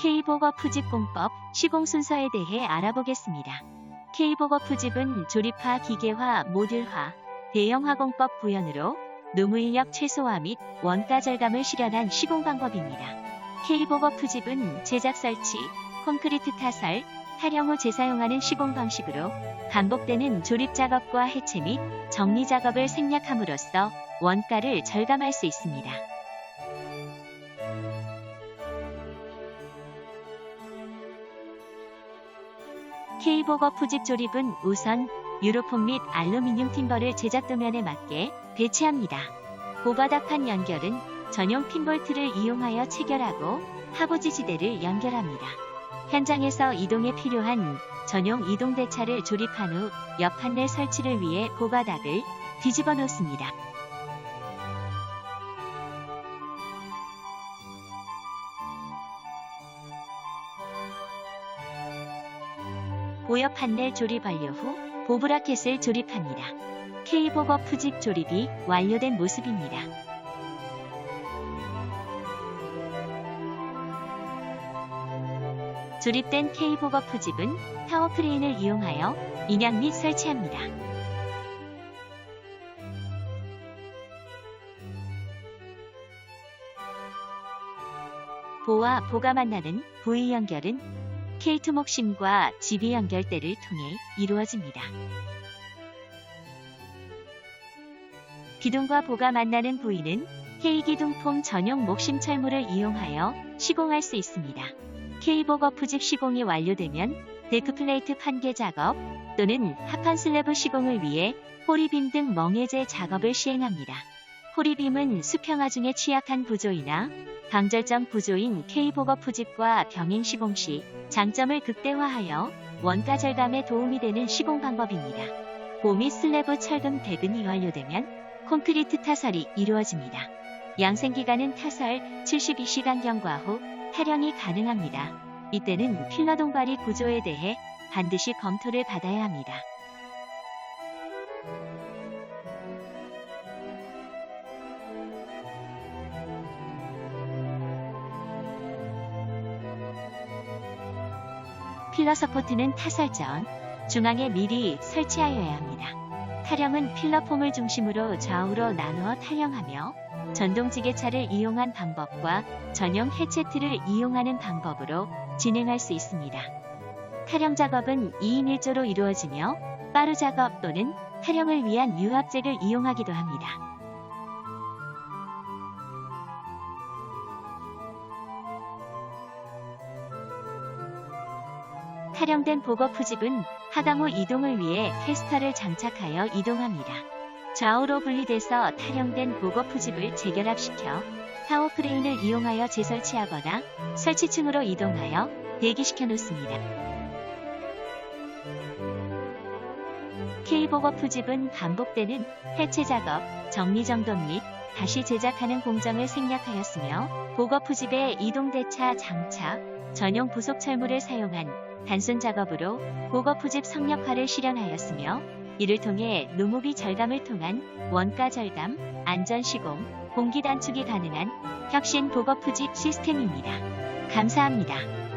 K보거 푸집공법 시공 순서에 대해 알아보겠습니다. K보거 푸집은 조립화 기계화 모듈화 대형 화공법 구현으로 노무인력 최소화 및 원가 절감을 실현한 시공 방법입니다. K보거 푸집은 제작 설치, 콘크리트 타설, 탈영 후 재사용하는 시공 방식으로 반복되는 조립 작업과 해체 및 정리 작업을 생략함으로써 원가를 절감할 수 있습니다. K보거 푸집 조립은 우선 유로폼 및 알루미늄 팀버를 제작 도면에 맞게 배치합니다. 고바닥판 연결은 전용 핀볼트를 이용하여 체결하고 하부지 지대를 연결합니다. 현장에서 이동에 필요한 전용 이동 대차를 조립한 후 옆 판넬 설치를 위해 고바닥을 뒤집어 놓습니다. 보여 판넬 조립 완료 후 보브라켓을 조립합니다. K보거 푸집 조립이 완료된 모습입니다. 조립된 K보거 푸집은 타워 크레인을 이용하여 인양 및 설치합니다. 보와 보가 만나는 부위 연결은 K2목심과 GB 연결대를 통해 이루어집니다. 기둥과 보가 만나는 부위는 K기둥폼 전용 목심 철물을 이용하여 시공할 수 있습니다. K보거 푸집 시공이 완료되면 데크플레이트 판개 작업 또는 합판 슬래브 시공을 위해 호리빔 등 멍해제 작업을 시행합니다. 호리빔은 수평화 중에 취약한 부조이나 방절점 부조인 K보거 푸집과 병행 시공 시 장점을 극대화하여 원가 절감에 도움이 되는 시공 방법입니다. 보미 슬래브 철근 배근이 완료되면 콘크리트 타설이 이루어집니다. 양생기간은 타설 72시간 경과 후 탈영이 가능합니다. 이때는 필러 동발이 구조에 대해 반드시 검토를 받아야 합니다. 필러 서포트는 타설 전 중앙에 미리 설치하여야 합니다. 타령은 필러 폼을 중심으로 좌우로 나누어 타령하며 전동 지게차를 이용한 방법과 전용 해체틀을 이용하는 방법으로 진행할 수 있습니다. 타령 작업은 2인 1조로 이루어지며 빠루 작업 또는 타령을 위한 유압잭을 이용하기도 합니다. 타령된 보거 푸집은 하강 후 이동을 위해 캐스터를 장착하여 이동합니다. 좌우로 분리돼서 타령된 보거 푸집을 재결합시켜 타워 크레인을 이용하여 재설치하거나 설치층으로 이동하여 대기시켜 놓습니다. K보거 푸집은 반복되는 해체 작업, 정리 정돈 및 다시 제작하는 공정을 생략하였으며 보거 푸집의 이동 대차 장착, 전용 부속 철물을 사용한 단순 작업으로 보거 푸집 성역화를 실현하였으며 이를 통해 노무비 절감을 통한 원가 절감, 안전 시공, 공기 단축이 가능한 혁신 보거 푸집 시스템입니다. 감사합니다.